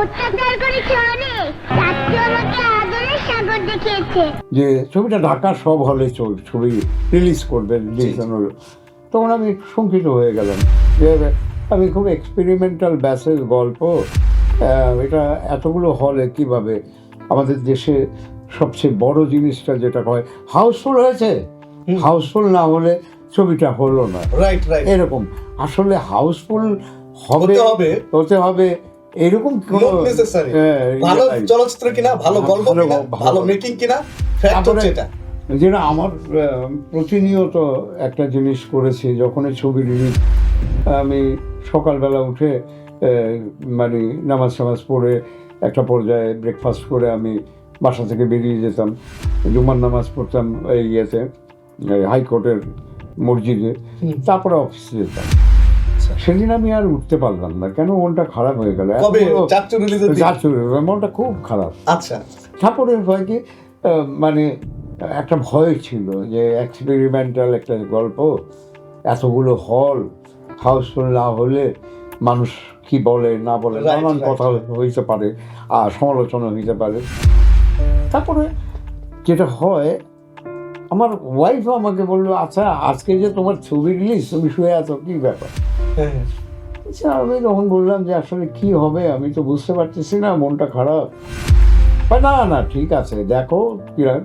অত্যাচার করেছে অনেক রাত্রে আমাকে আদরের সাগর দেখিয়েছে। যে ছবিটা ঢাকা সব হলে চল ছবি রিলিজ করবেন ডিসিশন হলো তখন আমি শঙ্কিত হয়ে গেলাম যে আমি খুব এক্সপেরিমেন্টাল ব্যাসের গল্প এটা এতগুলো হলে কীভাবে? আমাদের দেশে সবচেয়ে বড় জিনিসটা যেটা হয় হাউসফুল হয়েছে? হাউসফুল না হলে ছবিটা হলো না। রাইট রাইট এরকম। আসলে হাউসফুল হবে হবে। হতে হবে এরকম. হ্যাঁ, ভালো চলচ্চিত্র কিনা ভালো গল্প ভালো কিনা ভালো ভালো মেকিং কিনা ফ্যাক্ট হচ্ছে এটা। যেটা আমার প্রতিনিয়ত একটা জিনিস করেছি যখন ছবি রিলিজ আমি সকালবেলা উঠে মানে নামাজ টামাজ পড়ে একটা পর্যায়ে ব্রেকফাস্ট করে আমি বাসা থেকে বেরিয়ে যেতাম। জুমার নামাজ পড়তাম এই ইয়েতে হাইকোর্টের মসজিদে। তারপরে অফিসে যেতাম। সেদিন আমি আর উঠতে পারলাম না। কেন মনটা খারাপ হয়ে গেল? মনটা খুব খারাপ। আচ্ছা। তারপরে হয় কি মানে একটা ভয় ছিল যে এক্সপেরিমেন্টাল একটা গল্প এতগুলো হল হাউসফুল না হলে মানুষ কি বলে না বলে নানান কথা হইতে পারে আর সমালোচনা হইতে পারে। তারপরে যেটা হয় আমার ওয়াইফও আমাকে বলল আচ্ছা আজকে যে তোমার ছবি রিলিজ তুমি শুয়ে আছো কি ব্যাপার। আচ্ছা আমি তখন বললাম যে আসলে কি হবে, আমি তো বুঝতে পারতেছি না, মনটা খারাপ। না না, ঠিক আছে, দেখো, কিরম।